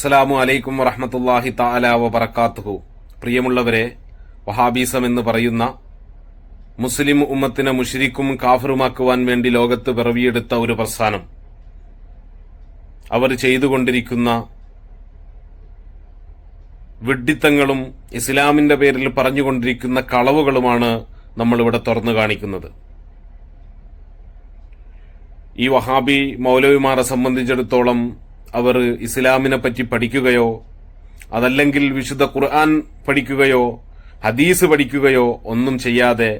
അസ്സലാമു അലൈക്കും വറഹമത്തല്ലാഹി താല വബർക്കാത്തുഹു പ്രിയമുള്ളവരെ വഹാബീസം എന്ന് പറയുന്ന മുസ്ലിം ഉമ്മത്തിനെ മുഷിരിക്കും കാഫറുമാക്കുവാൻ വേണ്ടി ലോകത്ത് പിറവിയെടുത്ത ഒരു പ്രസ്ഥാനം. അവർ ചെയ്തുകൊണ്ടിരിക്കുന്ന വിഡ്ഢിത്തങ്ങളും ഇസ്ലാമിന്റെ പേരിൽ പറഞ്ഞുകൊണ്ടിരിക്കുന്ന കളവുകളുമാണ് നമ്മളിവിടെ തുറന്നു കാണിക്കുന്നത്. ഈ വഹാബി മൗലവിമാരെ സംബന്ധിച്ചിടത്തോളം അവർ ഇസ്ലാമിനെ പറ്റി പഠിക്കുകയോ അതല്ലെങ്കിൽ വിശുദ്ധ ഖുർആൻ പഠിക്കുകയോ ഹദീസ് പഠിക്കുകയോ ഒന്നും ചെയ്യാതെ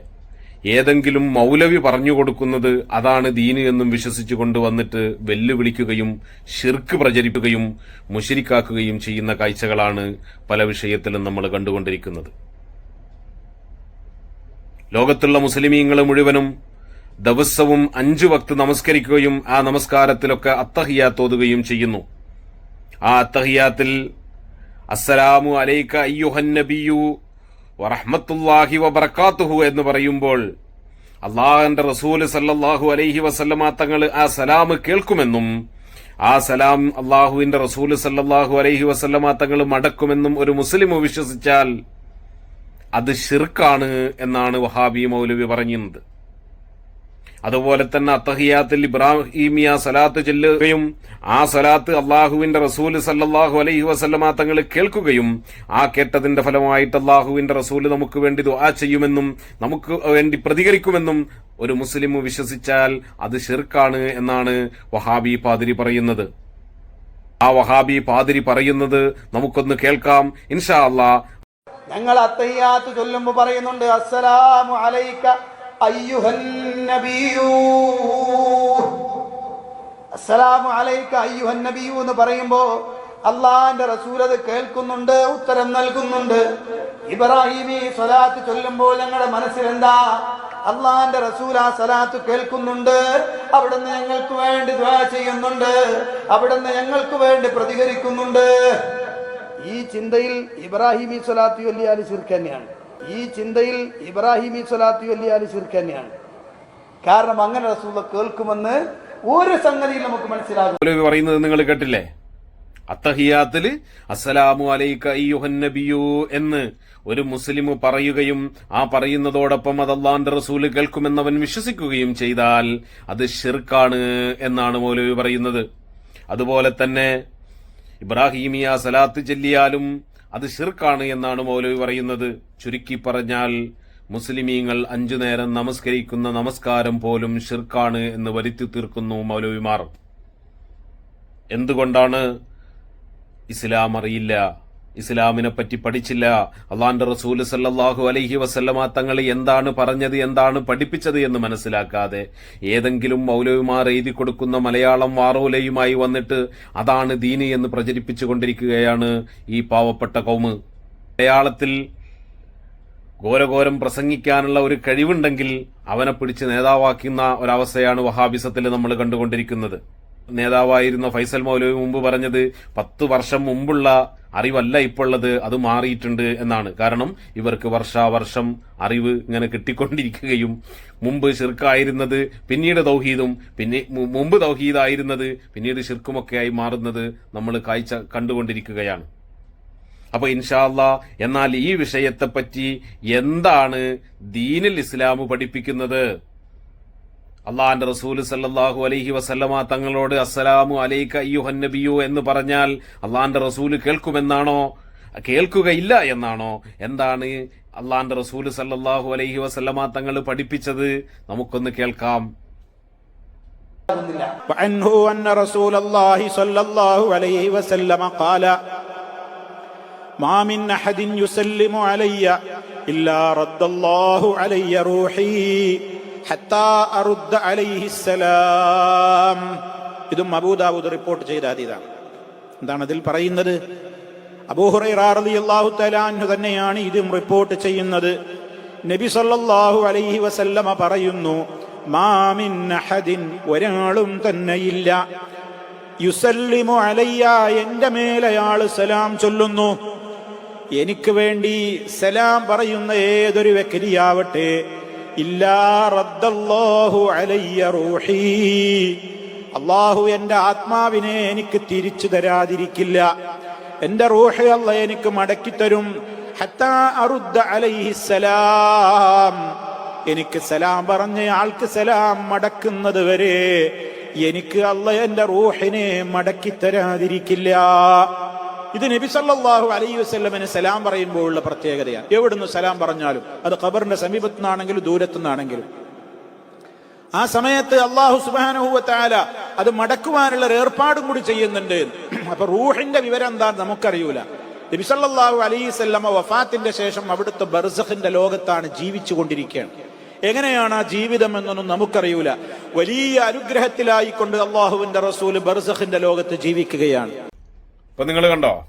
ഏതെങ്കിലും മൗലവി പറഞ്ഞു കൊടുക്കുന്നത് അതാണ് ദീന് എന്നും വിശ്വസിച്ചു കൊണ്ടുവന്നിട്ട് വെല്ലുവിളിക്കുകയും ഷിർക്ക് പ്രചരിപ്പിക്കുകയും മുഷിരിക്കാക്കുകയും ചെയ്യുന്ന കാഴ്ചകളാണ് പല വിഷയത്തിലും നമ്മൾ കണ്ടുകൊണ്ടിരിക്കുന്നത്. ലോകത്തുള്ള മുസ്ലിമീങ്ങൾ മുഴുവനും ദിവസവും അഞ്ചു വക്ത് നമസ്കരിക്കുകയും ആ നമസ്കാരത്തിലൊക്കെ അത്തഹിയാത്ത് ഓതുകയും ചെയ്യുന്നു. ആ അത്തഹിയാത്തിൽ അസ്സലാമു അലൈക അയ്യുഹൻ നബിയു വറഹ്മത്തുല്ലാഹി വബറകാതുഹു എന്ന് പറയുമ്പോൾ അള്ളാഹന്റെ റസൂൽ സല്ലാഹു അലൈഹി വസല്ലമ തങ്ങൾ ആ സലാം കേൾക്കുമെന്നും ആ സലാം അള്ളാഹുവിന്റെ റസൂൽ സല്ലാഹു അലൈഹി വസല്ലമ തങ്ങൾ മടക്കുമെന്നും ഒരു മുസ്ലിം വിശ്വസിച്ചാൽ അത് ഷിർക്കാണ് എന്നാണ് വഹാബി മൗലവി പറയുന്നത്. അതുപോലെ തന്നെ അത്തഹിയാത്തിൽ ഇബ്രാഹിമിയ സലാത്ത് ചെല്ലുകയും ആ സലാത്ത് അള്ളാഹുവിന്റെ റസൂൽ സല്ലാഹു അലൈഹി വസല്ലമ തങ്ങൾ കേൾക്കുകയും ആ കേട്ടതിന്റെ ഫലമായിട്ട് അള്ളാഹുവിന്റെ റസൂൽ നമുക്ക് വേണ്ടി ദുആ ചെയ്യുമെന്നും നമുക്ക് വേണ്ടി പ്രതികരിക്കുമെന്നും ഒരു മുസ്ലിം വിശ്വസിച്ചാൽ അത് ഷിർക്കാണ് എന്നാണ് വഹാബി പാതിരി പറയുന്നത്. ആ വഹാബി പാതിരി പറയുന്നത് നമുക്കൊന്ന് കേൾക്കാം. ഇൻഷാ അള്ളാ. ഞങ്ങൾ അത്തയ്യാത്ത് ചൊല്ലുമ്പോൾ പറയുന്നുണ്ട് അസ്സലാമു അലൈക അസ്സലാമു അലൈക അയ്യുഹൻ നബിയൂ എന്ന് പറയുമ്പോ അള്ളാന്റെ റസൂൽ അത് കേൾക്കുന്നുണ്ട് ഉത്തരം നൽകുന്നുണ്ട്. ഇബ്രാഹിമി സ്വലാത്ത് ചൊല്ലുമ്പോൾ ഞങ്ങളുടെ മനസ്സിൽ എന്താ അള്ളാന്റെ റസൂൽ ആ സലാത്ത് കേൾക്കുന്നുണ്ട് അവിടുന്ന് ഞങ്ങൾക്ക് വേണ്ടി ദ്വാ ചെയ്യുന്നുണ്ട് അവിടുന്ന് ഞങ്ങൾക്ക് വേണ്ടി പ്രതികരിക്കുന്നുണ്ട്. ഈ ചിന്തയിൽ ഇബ്രാഹിമി സ്വലാത്തി വലിയ ശിർക്ക് തന്നെയാണ്. ഈ ചിന്തയിൽ ഇബ്രാഹിം ഈ സ്വലാത്തി വല്യാലി ശിർക്ക് തന്നെയാണ്. കാരണം അങ്ങനെ റസൂല കേൾക്കുമെന്ന് ഒരു സംഗതിയിൽ നമുക്ക് മനസ്സിലാകും. പറയുന്നത് നിങ്ങൾ കേട്ടില്ലേ? അത്തഹിയാത്തിൽ അസ്സലാമു അലൈക അയ്യുഹൻ നബിയു എന്ന് ഒരു മുസ്ലിം പറയുകയും ആ പറയുന്നതോടൊപ്പം അത് അള്ളാന്റെ റസൂൽ കേൾക്കുമെന്നവൻ വിശ്വസിക്കുകയും ചെയ്താൽ അത് ഷിർക്കാണ് എന്നാണ് മൗലവി പറയുന്നത്. അതുപോലെ തന്നെ ഇബ്രാഹീമിയ സലാത്ത് ചെല്ലിയാലും അത് ഷിർക്കാണ് എന്നാണ് മൗലവി പറയുന്നത്. ചുരുക്കി പറഞ്ഞാൽ മുസ്ലിമീങ്ങൾ അഞ്ചു നേരം നമസ്കരിക്കുന്ന നമസ്കാരം പോലും ഷിർക്കാണ് എന്ന് വരുത്തി തീർക്കുന്നു മൗലവിമാർ. എന്തുകൊണ്ടാണ് ഇസ്ലാം അറിയില്ല? ഇസ്ലാമിനെ പറ്റി പഠിച്ചില്ല. അള്ളാന്റെ റസൂൽ സല്ലാഹു അലൈഹി വസല്ലമ തങ്ങൾ എന്താണ് പറഞ്ഞത് എന്താണ് പഠിപ്പിച്ചത് എന്ന് മനസ്സിലാക്കാതെ ഏതെങ്കിലും മൗലവിമാർ എഴുതി കൊടുക്കുന്ന മലയാളം വാറോലയുമായി വന്നിട്ട് അതാണ് ദീനി എന്ന് പ്രചരിപ്പിച്ചുകൊണ്ടിരിക്കുകയാണ് ഈ പാവപ്പെട്ട കൗമ് മലയാളത്തിൽ ഘോരഘോരം പ്രസംഗിക്കാനുള്ള ഒരു കഴിവുണ്ടെങ്കിൽ അവനെ പിടിച്ച് നേതാവാക്കുന്ന ഒരവസ്ഥയാണ് വഹാബിസത്തിൽ നമ്മൾ കണ്ടുകൊണ്ടിരിക്കുന്നത്. നേതാവായിരുന്ന ഫൈസൽ മൗലവി മുമ്പ് പറഞ്ഞത് പത്ത് വർഷം മുമ്പുള്ള അറിവല്ല ഇപ്പോൾ ഉള്ളത് അത് മാറിയിട്ടുണ്ട് എന്നാണ്. കാരണം ഇവർക്ക് വർഷാവർഷം അറിവ് ഇങ്ങനെ കിട്ടിക്കൊണ്ടിരിക്കുകയും മുമ്പ് ഷിർക്കായിരുന്നത് പിന്നീട് തൗഹീദും പിന്നെ മുമ്പ് തൗഹീദായിരുന്നത് പിന്നീട് ഷിർക്കുമൊക്കെയായി മാറുന്നത് നമ്മൾ കാഴ്ച കണ്ടുകൊണ്ടിരിക്കുകയാണ്. അപ്പൊ ഇൻഷാല്ല എന്നാൽ ഈ വിഷയത്തെപ്പറ്റി എന്താണ് ദീനിൽ ഇസ്ലാം പഠിപ്പിക്കുന്നത്? അള്ളാന്റെ റസൂൽ സല്ലല്ലാഹു അലൈഹി വസല്ലമ തങ്ങളോട് അസ്സലാമു അലൈക അയ്യുഹൻ നബിയു എന്ന് പറഞ്ഞാൽ അള്ളാന്റെ റസൂല് കേൾക്കുമെന്നാണോ കേൾക്കുകയില്ല എന്നാണോ എന്താണ് അള്ളാന്റെ റസൂൽ സല്ലല്ലാഹു അലൈഹി വസല്ലമ തങ്ങൾ പഠിപ്പിച്ചത് നമുക്കൊന്ന് കേൾക്കാം وعنه أن رسول الله صلى الله عليه وسلم قال ما من أحد يسلم علي إلا رد الله علي روحي ഇതും അബൂദാബൂദ് റിപ്പോർട്ട് ചെയ്ത അതീതാണ് എന്താണ് അതിൽ പറയുന്നത്? അബൂഹുറൈറാറതി തന്നെയാണ് ഇതും റിപ്പോർട്ട് ചെയ്യുന്നത്. നബി സല്ലാഹു അലൈഹി വസല്ലമ പറയുന്നു മാമിൻ ഒരാളും തന്നെയില്ല യുസല്ലിമു അലയ്യ എന്റെ മേലയാൾ സലാം ചൊല്ലുന്നു. എനിക്ക് വേണ്ടി സലാം പറയുന്ന ഏതൊരു വ്യക്തിയാവട്ടെ അള്ളാഹു എന്റെ ആത്മാവിനെ എനിക്ക് തിരിച്ചു തരാതിരിക്കില്ല. എന്റെ റൂഹ് അല്ല എനിക്ക് മടക്കിത്തരും അലൈഹിസ്സലാം എനിക്ക് സലാം പറഞ്ഞ ആൾക്ക് സലാം മടക്കുന്നത് വരെ എനിക്ക് അല്ല എന്റെ റൂഹിനെ മടക്കി തരാതിരിക്കില്ല. ഇത് നബി സല്ലല്ലാഹു അലൈഹി വസ്ലമിന് സലാം പറയുമ്പോഴുള്ള പ്രത്യേകതയാണ്. എവിടുന്ന് സലാം പറഞ്ഞാലും അത് ഖബറിന്റെ സമീപത്തു നിന്നാണെങ്കിലും ദൂരത്തു നിന്നാണെങ്കിലും ആ സമയത്ത് അള്ളാഹു സുബാനുഹൂവത്താല അത് മടക്കുവാനുള്ള ഒരു ഏർപ്പാടും കൂടി ചെയ്യുന്നുണ്ട്. അപ്പൊ റൂഹിന്റെ വിവരം എന്താ നമുക്കറിയൂല. നബിസല്ലാഹു അലൈസല്ലമ വഫാത്തിന്റെ ശേഷം അവിടുത്തെ ബർസഖിന്റെ ലോകത്താണ് ജീവിച്ചു കൊണ്ടിരിക്കുകയാണ് എങ്ങനെയാണ് ആ ജീവിതം എന്നൊന്നും നമുക്കറിയൂല. വലിയ അനുഗ്രഹത്തിലായിക്കൊണ്ട് അള്ളാഹുവിന്റെ റസൂൽ ബർസഖിന്റെ ലോകത്ത് ജീവിക്കുകയാണ്. അപ്പൊ നിങ്ങൾ കണ്ടോ?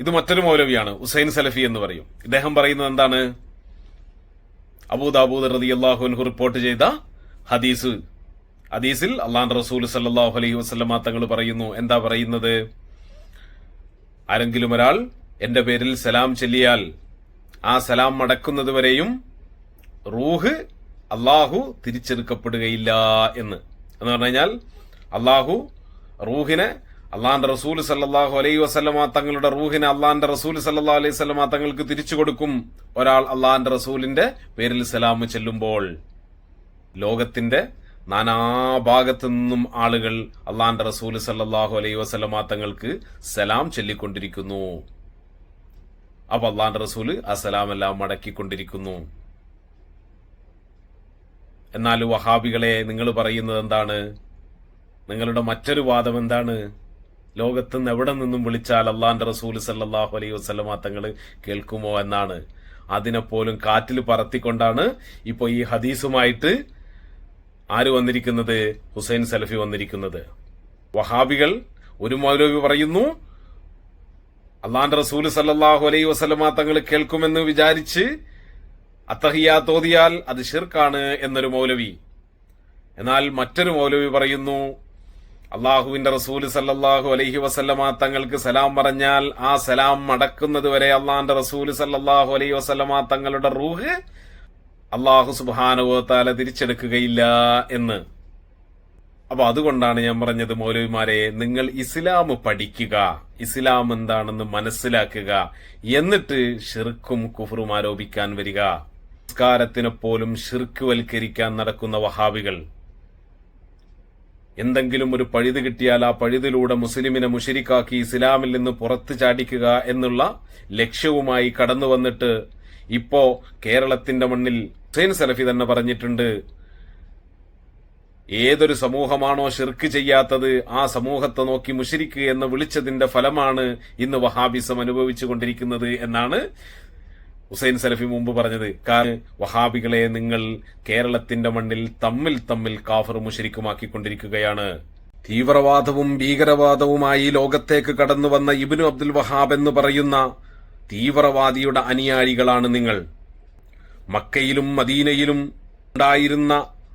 ഇത് മറ്റൊരു മൗലവിയാണ് ഹുസൈൻ സലഫി എന്ന് പറയും. ഇദ്ദേഹം പറയുന്നത് എന്താണ്? അബൂദാബൂദ് റതി അള്ളാഹുൻഹു റിപ്പോർട്ട് ചെയ്ത ഹദീസ്. ഹദീസിൽ അള്ളാൻ റസൂൽ സല്ലാഹു അലൈഹി വസ്ലമ തങ്ങൾ പറയുന്നു. എന്താ പറയുന്നത്? ആരെങ്കിലും ഒരാൾ എന്റെ പേരിൽ സലാം ചെല്ലിയാൽ ആ സലാം മടക്കുന്നത് വരെയും റൂഹ് അള്ളാഹു തിരിച്ചെടുക്കപ്പെടുകയില്ല എന്ന്. എന്ന് പറഞ്ഞു കഴിഞ്ഞാൽ അള്ളാഹു റൂഹിനെ അള്ളാന്റെ റസൂൽ സല്ലാഹു അലൈഹി വസ്ലമ തങ്ങളുടെ റൂഹിനെ അള്ളാഹാന്റെ റസൂൽ സല്ലാ അലൈഹി സ്വലമ തങ്ങൾക്ക് തിരിച്ചു കൊടുക്കും. ഒരാൾ അള്ളാഹാന്റെ റസൂലിന്റെ പേരിൽ സലാം ചെല്ലുമ്പോൾ ലോകത്തിന്റെ നാനാഭാഗത്തു നിന്നും ആളുകൾ അള്ളാഹാന്റെ റസൂൽ സല്ലാഹു അലൈഹി വസ്ലമ തങ്ങൾക്ക് സലാം ചൊല്ലിക്കൊണ്ടിരിക്കുന്നു. അപ്പൊ അള്ളാഹാന്റെ റസൂൽ ആ സലാം എല്ലാം മടക്കിക്കൊണ്ടിരിക്കുന്നു. എന്നാൽ വഹാബികളെ നിങ്ങൾ പറയുന്നത് എന്താണ്? നിങ്ങളുടെ മറ്റൊരു വാദം എന്താണ്? ലോകത്ത് നിന്ന് എവിടെ നിന്നും വിളിച്ചാൽ അള്ളാന്റെ റസൂൽ സല്ലാഹു അലൈഹി വസ്ലമാ തങ്ങൾ കേൾക്കുമോ എന്നാണ്. അതിനെപ്പോലും കാറ്റിൽ പറത്തിക്കൊണ്ടാണ് ഇപ്പൊ ഈ ഹദീസുമായിട്ട് ആര് വന്നിരിക്കുന്നത്? ഹുസൈൻ സലഫി വന്നിരിക്കുന്നത്. വഹാബികൾ ഒരു മൗലവി പറയുന്നു അള്ളാന്റെ റസൂൽ സല്ലാഹു അലൈ വസ്ലമ തങ്ങൾ കേൾക്കുമെന്ന് വിചാരിച്ച് അത്തഹിയ തോതിയാൽ അത് ഷിർക്കാണ് എന്നൊരു മൗലവി. എന്നാൽ മറ്റൊരു മൗലവി പറയുന്നു അള്ളാഹുവിന്റെ റസൂൽ സല്ലാഹു അലഹി വസല്ലമ തങ്ങൾക്ക് സലാം പറഞ്ഞാൽ ആ സലാം മടക്കുന്നത് വരെ അള്ളാഹിന്റെ റസൂൽ സല്ലാഹു അലൈഹി വസല്ലമ തങ്ങളുടെ റൂഹ് അള്ളാഹു സുബാനുഭവത്താല തിരിച്ചെടുക്കുകയില്ല എന്ന്. അപ്പൊ അതുകൊണ്ടാണ് ഞാൻ പറഞ്ഞത് മൗലവിമാരെ നിങ്ങൾ ഇസ്ലാം പഠിക്കുക. ഇസ്ലാം എന്താണെന്ന് മനസ്സിലാക്കുക. എന്നിട്ട് ഷിർക്കും കുഫറും ആരോപിക്കാൻ വരിക. സംസ്കാരത്തിനെപ്പോലും ഷിർക്ക് വൽക്കരിക്കാൻ നടക്കുന്ന വഹാബികൾ. എന്തെങ്കിലും ഒരു പഴുത് കിട്ടിയാൽ ആ പഴുതിലൂടെ മുസ്ലിമിനെ മുഷരിക്കാക്കി ഇസ്ലാമിൽ നിന്ന് പുറത്തു ചാടിക്കുക എന്നുള്ള ലക്ഷ്യവുമായി കടന്നു വന്നിട്ട് ഇപ്പോ കേരളത്തിന്റെ മണ്ണിൽ ഹുസൈൻ സലഫി തന്നെ പറഞ്ഞിട്ടുണ്ട്. ഏതൊരു സമൂഹമാണോ ഷിർക്ക് ചെയ്യാത്തത് ആ സമൂഹത്തെ നോക്കി മുഷിരിക്ക് എന്ന് വിളിച്ചതിന്റെ ഫലമാണ് ഇന്ന് വഹാബിസം അനുഭവിച്ചു അനുഭവിച്ചുകൊണ്ടിരിക്കുന്നത് എന്നാണ് ഹുസൈൻ സലഫി മുമ്പ് പറഞ്ഞത് വഹാബികളെ നിങ്ങൾ കേരളത്തിന്റെ മണ്ണിൽ തമ്മിൽ തമ്മിൽ കാഫർ മുഷരിക്കുമാക്കിക്കൊണ്ടിരിക്കുകയാണ്. തീവ്രവാദവും ഭീകരവാദവുമായി ലോകത്തേക്ക് കടന്നു വന്ന ഇബിനു അബ്ദുൽ വഹാബ് എന്ന് പറയുന്ന തീവ്രവാദിയുടെ അനുയായികളാണ് നിങ്ങൾ. മക്കയിലും മദീനയിലും ഉണ്ടായിരുന്ന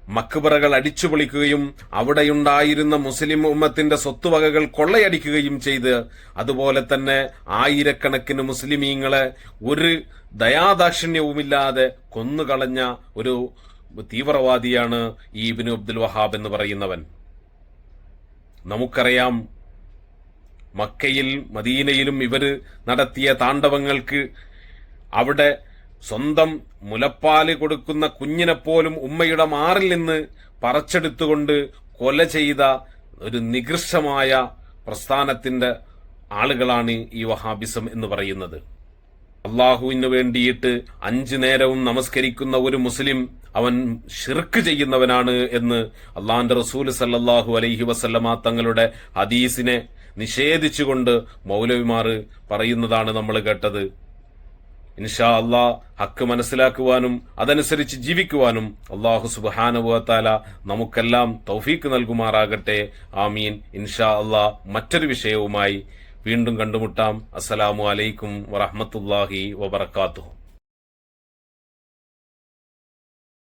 മക്ബറകൾ അടിച്ചുപൊളിക്കുകയും അവിടെയുണ്ടായിരുന്ന മുസ്ലിം ഉമ്മത്തിന്റെ സ്വത്തുവകകൾ കൊള്ളയടിക്കുകയും ചെയ്ത് അതുപോലെ തന്നെ ആയിരക്കണക്കിന് മുസ്ലിമീങ്ങളെ ഒരു ദയാദാക്ഷിണ്യവുമില്ലാതെ കൊന്നുകളഞ്ഞ ഒരു തീവ്രവാദിയാണ് ഈ ഇബിനു അബ്ദുൽ വഹാബ് എന്ന് പറയുന്നവൻ. നമുക്കറിയാം മക്കയിൽ മദീനയിലും ഇവർ നടത്തിയ താണ്ഡവങ്ങൾക്ക് അവിടെ സ്വന്തം മുലപ്പാൽ കൊടുക്കുന്ന കുഞ്ഞിനെപ്പോലും ഉമ്മയുടെ മാറിൽ നിന്ന് പറച്ചെടുത്തുകൊണ്ട് കൊല ചെയ്ത ഒരു നികൃഷ്ടമായ പ്രസ്ഥാനത്തിന്റെ ആളുകളാണ് ഈ വഹാബിസം എന്ന് പറയുന്നത്. അള്ളാഹുവിന് വേണ്ടിയിട്ട് അഞ്ചു നേരവും നമസ്കരിക്കുന്ന ഒരു മുസ്ലിം അവൻ ഷിർക്ക് ചെയ്യുന്നവനാണ് എന്ന് അള്ളാഹിന്റെ റസൂൽ സല്ലാഹു അലൈഹി വസല്ലമ തങ്ങളുടെ ഹദീസിനെ നിഷേധിച്ചുകൊണ്ട് മൗലവിമാർ പറയുന്നതാണ് നമ്മൾ കേട്ടത്. ഇൻഷാ അള്ളാ ഹക്ക് മനസ്സിലാക്കുവാനും അതനുസരിച്ച് ജീവിക്കുവാനും അള്ളാഹു സുബാനുഭവത്താല നമുക്കെല്ലാം തൗഫീക്ക് നൽകുമാറാകട്ടെ. ആമീൻ. ഇൻഷാ അള്ളാ മറ്റൊരു വിഷയവുമായി വീണ്ടും കണ്ടുമുട്ടാം. അസ്സലാമു അലൈക്കും വറഹമത്തല്ലാഹി വബർക്കാത്തു